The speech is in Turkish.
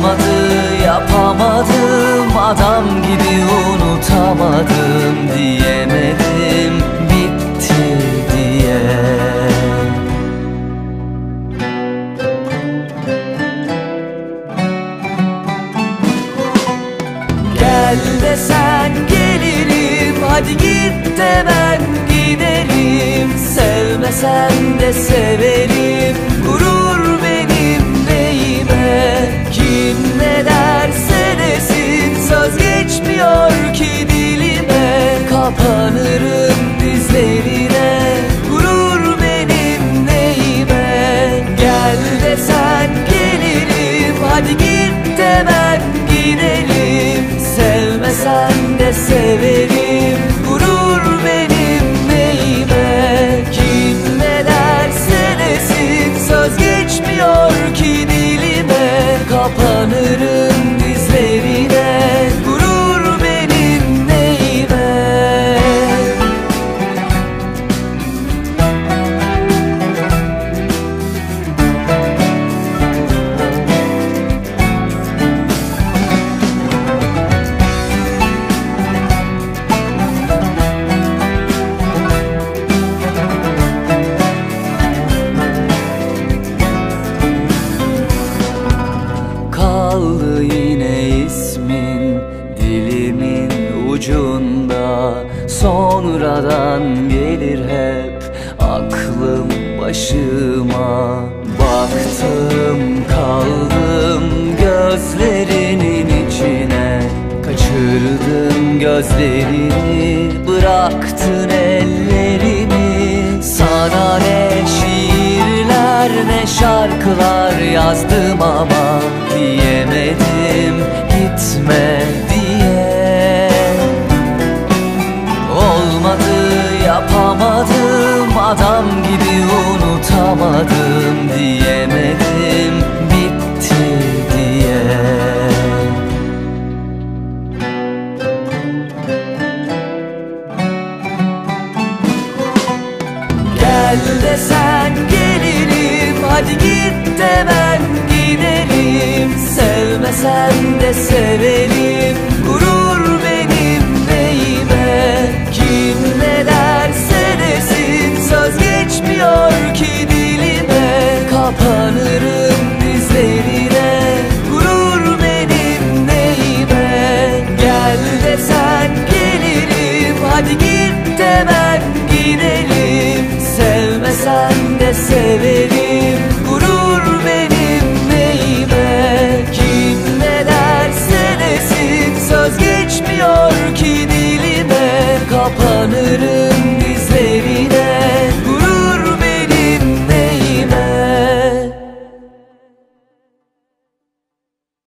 Olmadı yapamadım. Adam gibi unutamadım Diyemedim bitti diye. Gel desen gelirim Hadi git de ben giderim Sevmesem de severim severim Gurur benim neyime? Kim ne derse Söz geçmiyor ki dilime. Kapanırım Sonradan gelir hep aklım başıma. Baktım kaldım gözlerinin içine. Kaçırdın gözlerini bıraktın ellerini ben giderim. Sevmesem de severim. Gurur benim neyime? Kim ne derse desin. Söz geçmiyor ki dilime. Kapanırım dizlerine. Gurur benim neyime? Gel desen gelirim. Hadi git de ben gidelim. Sevmesen de severim geçmiyor